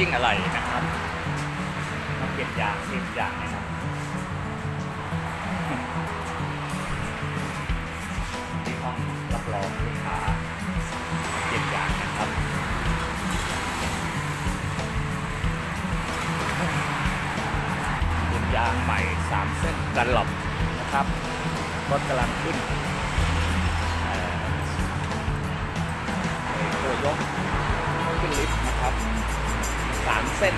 ยิ่งอะไรนะครับต้องเปลี่ยนยางเปลี่ยนยางนะครับที่ห้องรับรองลูกค้าเปลี่ยนยางนะครับเปลี่ยนยางใหม่3เส้นกันหลบนะครับรถกำลังขึ้นเอ่อเอ่อตัวยกขึ้นลิฟต์นะครับ 3เส้น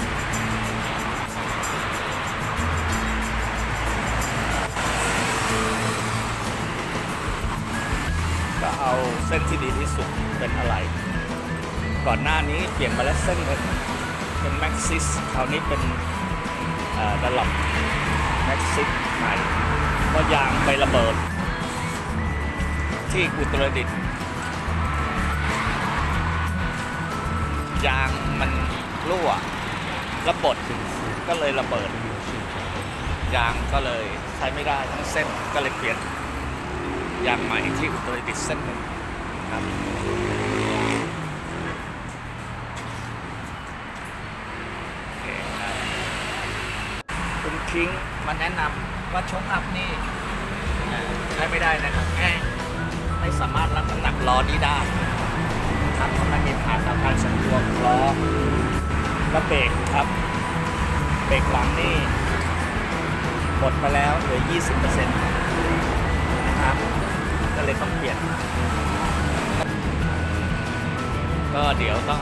ก็เอาเส้นที่ดีที่สุดเป็นอะไร ก่อนหน้านี้เปลี่ยนมาแล้วเส้นหนึ่งเป็นแม็กซิสคราวนี้เป็นดัลลับแม็กซิสใหม่เพราะยางไประเบิด ที่อุตรดิตถ์ยางมัน รั่วระบดก็เลยระเบิด ยางก็เลยใช้ไม่ได้ทั้งเส้นก็เลยเปลี่ยนยางใหม่ที่อุตรดิตถ์เส้นหนึ่งครับคุณคิงมาแนะนำว่าชกอัพนี่ใช้ไม่ได้นะครับแง่ไม่สามารถรับน้ำหนักล้อนี้ได้ครับเพราะมันมีผ่านตามการสมตัวของล้อ และเบรกครับ เบรกหลังนี่หมดไปแล้วเหลือ 20%นะครับ ก็เลยต้องเปลี่ยน ก็เดี๋ยวต้อง